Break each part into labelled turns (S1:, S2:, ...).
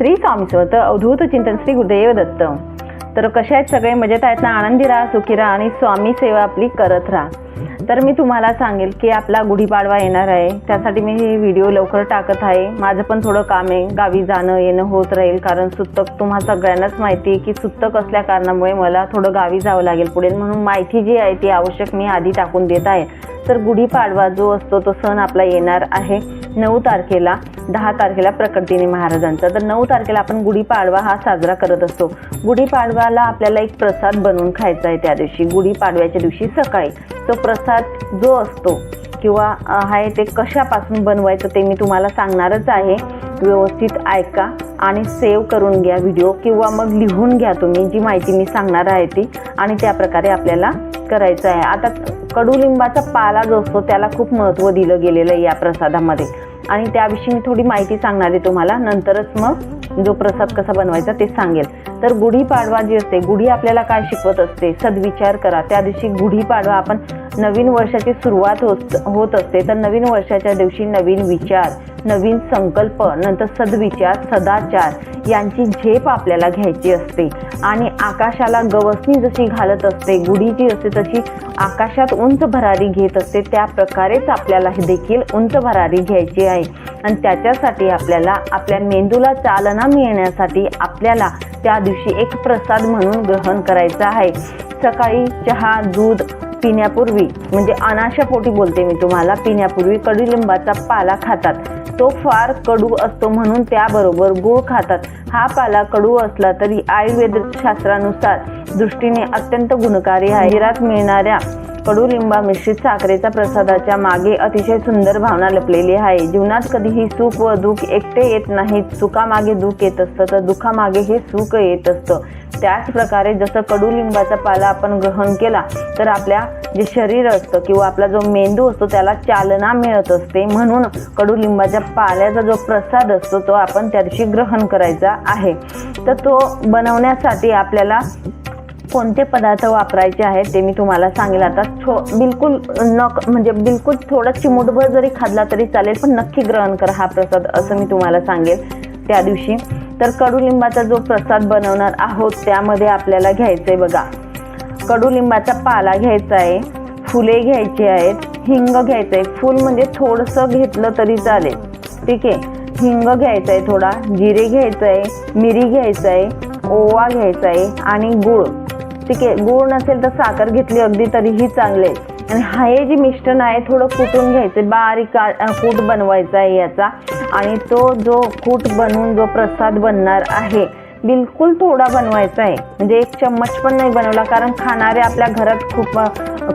S1: श्री स्वामी समर्थ अवधूत चिंतन श्री गुरुदेव दत्त. तर कसे आहेत सगळे? मजेत आहेत ना? आनंदी राहा सुखी राहा आणि स्वामी सेवा आपली करत राहा. तर मी तुम्हाला सांगेल की आपला गुढीपाडवा येणार आहे. त्यासाठी मी ही व्हिडिओ लवकर टाकत आहे. माझं पण थोडं काम आहे. गावी जाणं येणं होत राहील. कारण सुतक तुम्हाला सगळ्यांनाच माहिती आहे की सुतक असल्या कारणामुळे मला थोडं गावी जावं लागेल पुढे. म्हणून माहिती जी आहे ती आवश्यक मी आधी टाकून देत आहे. तर गुढीपाडवा जो असतो तो सण आपला येणार आहे नऊ तारखेला. दहा तारखेला प्रकट महाराजांचा. तर नऊ तारखेला आपण गुढीपाडवा हा साजरा करत असतो. गुढीपाडव्याला आपल्याला एक प्रसाद बनवून खायचा आहे त्या दिवशी. गुढीपाडव्याच्या दिवशी सकाळी तो प्रसाद जो असतो किंवा आहे ते कशापासून बनवायचं ते मी तुम्हाला सांगणारच आहे. व्यवस्थित ऐका आणि सेव्ह करून घ्या व्हिडिओ किंवा मग लिहून घ्या तुम्ही. जी माहिती मी सांगणार आहे ती आणि त्या प्रकारे आपल्याला करायचं आहे. आता कडुलिंबाचा पाला जो असतो त्याला खूप महत्त्व दिलं गेलेलं आहे या प्रसादामध्ये. आणि त्याविषयी मी थोडी माहिती सांगणार आहे तुम्हाला. नंतरच मग जो प्रसाद कसा बनवायचा ते सांगेल. तर गुढीपाडवा जी असते गुढी आपल्याला काय शिकवत असते? सद्विचार करा. त्या दिवशी गुढीपाडवा आपण नवीन वर्षाची सुरुवात होत होत असते तर नवीन वर्षाच्या दिवशी नवीन विचार नवीन संकल्प नंतर सद्विचार सदाचार यांची झेप आपल्याला घ्यायची असते. आणि आकाशाला गवसणी जशी घालत असते गुढी जी असते तशी आकाशात उंच भरारी घेत असते त्या प्रकारेच आपल्याला हे देखील उंच भरारी घ्यायची आहे. आणि त्याच्यासाठी आपल्याला आपल्या मेंदूला चालना मिळण्यासाठी आपल्याला त्या दिवशी एक प्रसाद म्हणून ग्रहण करायचा आहे. सकाळी चहा दूध पिण्यापूर्वी म्हणजे अनाशापोटी बोलते मी तुम्हाला पिण्यापूर्वी कडुलिंबाचा पाला खातात. तो फार कडू असतो म्हणून त्याबरोबर गूळ खातात. हा पाला कडू असला तरी आयुर्वेद शास्त्रानुसार दृष्टीने अत्यंत गुणकारी आहे. हिरात मिळणाऱ्या कडुलिंबा मिश्रित साखरेचा प्रसादाच्या मागे अतिशय सुंदर भावना लपलेली आहे. जीवनात कधीही सुख व दुःख एकटे येत नाहीत. सुखामागे दुःख येत असतं तर दुःखामागे हे सुख येत असतं. त्याच प्रकारे जसं कडुलिंबाचा पाला आपण ग्रहण केला तर आपल्या जे शरीर असतं किंवा आपला जो मेंदू असतो त्याला चालना मिळत असते. म्हणून कडुलिंबाच्या पाल्याचा जो प्रसाद असतो तो आपण त्या दिवशी ग्रहण करायचा आहे. तर तो बनवण्यासाठी आपल्याला कोणते पदार्थ वापरायचे आहेत ते मी तुम्हाला सांगेल. आता छो बिलकुल नक म्हणजे बिलकुल थोडं चिमूटभर जरी खाल्ला तरी चालेल पण नक्की ग्रहण करा हा प्रसाद असं मी तुम्हाला सांगेल. त्या दिवशी तर कडुलिंबाचा जो प्रसाद बनवणार आहोत त्यामध्ये आपल्याला घ्यायचं आहे बघा. कडुलिंबाचा पाला घ्यायचा आहे फुले घ्यायची आहेत हिंग घ्यायचं आहे फूल म्हणजे थोडंसं घेतलं तरी चालेल. ठीक आहे? हिंग घ्यायचं आहे थोडा जिरे घ्यायचं आहे मिरी घ्यायचं आहे ओवा घ्यायचा आहे आणि गूळ. ठीक आहे? गूळ नसेल तर साखर घेतली अगदी तरीही चांगले. आणि हे जे मिश्रण आहे थोडं कुटून घ्यायचं बारीक कूट बनवायचा आहे याचा. आणि तो जो कूट बनवून जो प्रसाद बनणार आहे बिलकुल थोडा बनवायचा आहे. म्हणजे एक चम्मच पण नाही बनवला कारण खाणारे आपल्या घरात खूप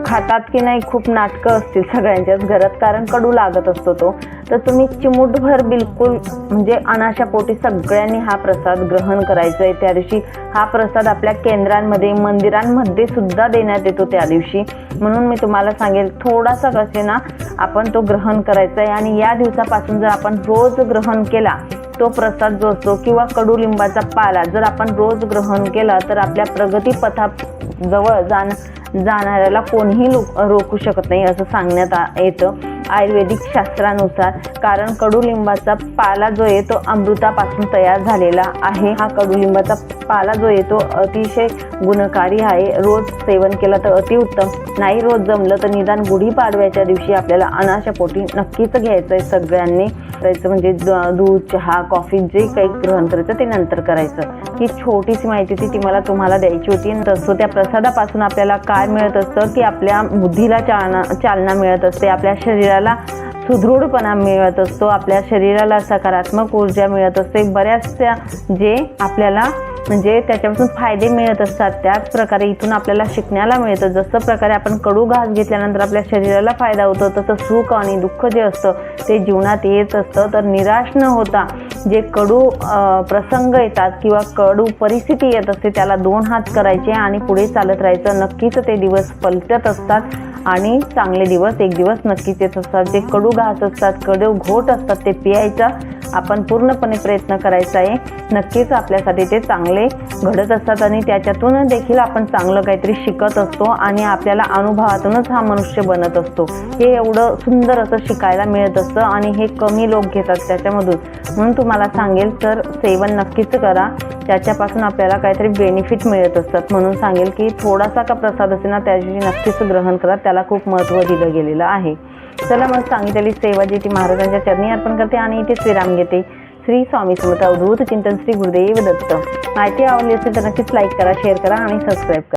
S1: खातात की नाही खूप नाटकं असतील सगळ्यांच्याच घरात कारण कडू लागत असतो तो. तर तुम्ही चिमूटभर बिलकुल म्हणजे अनाशापोटी सगळ्यांनी हा प्रसाद ग्रहण करायचा आहे त्या दिवशी हा प्रसाद आपल्या केंद्रांमध्ये मंदिरांमध्ये सुद्धा देण्यात येतो त्या दिवशी. म्हणून मी तुम्हाला सांगेल थोडासा कसे ना आपण तो ग्रहण करायचा आहे आणि या दिवसापासून जर आपण रोज ग्रहण केला तो प्रसाद जो असतो किंवा कडुलिंबाचा पाला जर आपण रोज ग्रहण केला तर आपल्या प्रगतीपथाजवळ जाणं जाणाऱ्याला कोणीही लो- रोखू शकत नाही असं सांगण्यात आ- येतं. आयुर्वेदिक शास्त्रानुसार कारण कडुलिंबाचा पाला जो आहे तो अमृतापासून तयार झालेला आहे. हा कडुलिंबाचा पाला जो आहे तो अतिशय गुणकारी आहे. रोज सेवन केला तर अतिउत्तम नाही रोज जमलं तर निदान गुढीपाडव्याच्या दिवशी आपल्याला अनाशापोटी नक्कीच घ्यायचं आहे सगळ्यांनी. करायचं म्हणजे दूध चहा कॉफी जे काही ग्रहण करायचं ते नंतर करायचं. ही छोटीशी माहिती ती ती मला तुम्हाला द्यायची होती. आणि तसं त्या प्रसादापासून आपल्याला काय मिळत असतं की आपल्या बुद्धीला चालना चालना मिळत असते आपल्या शरीराला सुदृढपणा मिळत असतो. आपल्या शरीराला सकारात्मक ऊर्जा मिळत असते. बऱ्याचशा जे आपल्याला म्हणजे त्याच्यापासून फायदे मिळत असतात त्याच प्रकारे इथून आपल्याला शिकण्याला मिळतं. जसं प्रकारे आपण कडू घास घेतल्यानंतर आपल्या शरीराला फायदा होतो तसं सुख आणि दुःख जे असतं ते जीवनात येत असतं. तर निराश न होता जे कडू प्रसंग येतात किंवा कडू परिस्थिती येत असते त्याला दोन हात करायचे आणि पुढे चालत राहायचं. नक्कीच ते दिवस पलटत असतात. आणि चांगले दिवस एक दिवस नक्कीच येत असतात. जे कडू घास असतात कडू घोट असतात ते पियायचा आपण पूर्णपणे प्रयत्न करायचा आहे. नक्कीच आपल्यासाठी ते चांगले घडत असतात आणि त्याच्यातून देखील आपण चांगलं काहीतरी शिकत असतो आणि आपल्याला अनुभवातूनच हा मनुष्य बनत असतो. हे एवढं सुंदर असं शिकायला मिळत असतं आणि हे कमी लोक घेतात त्याच्यामधून. म्हणून तुम्हाला सांगेल तर सेवन नक्कीच करा. त्याच्यापासून आपल्याला काहीतरी बेनिफिट मिळत असतात. म्हणून सांगेल की थोडासा का प्रसाद असेल ना त्याची नक्कीच ग्रहण करा. त्याला खूप महत्त्व दिलं गेलेलं आहे. चला मग सांगितलेली सेवा जी ती महाराजांच्या चरणी अर्पण करते आणि इथे श्रीराम घेते. श्री स्वामी समर्थ अवधूत चिंतन श्री गुरुदेव दत्त. माहिती आवडली असेल तर नक्कीच लाईक करा शेअर करा आणि सबस्क्राईब करा.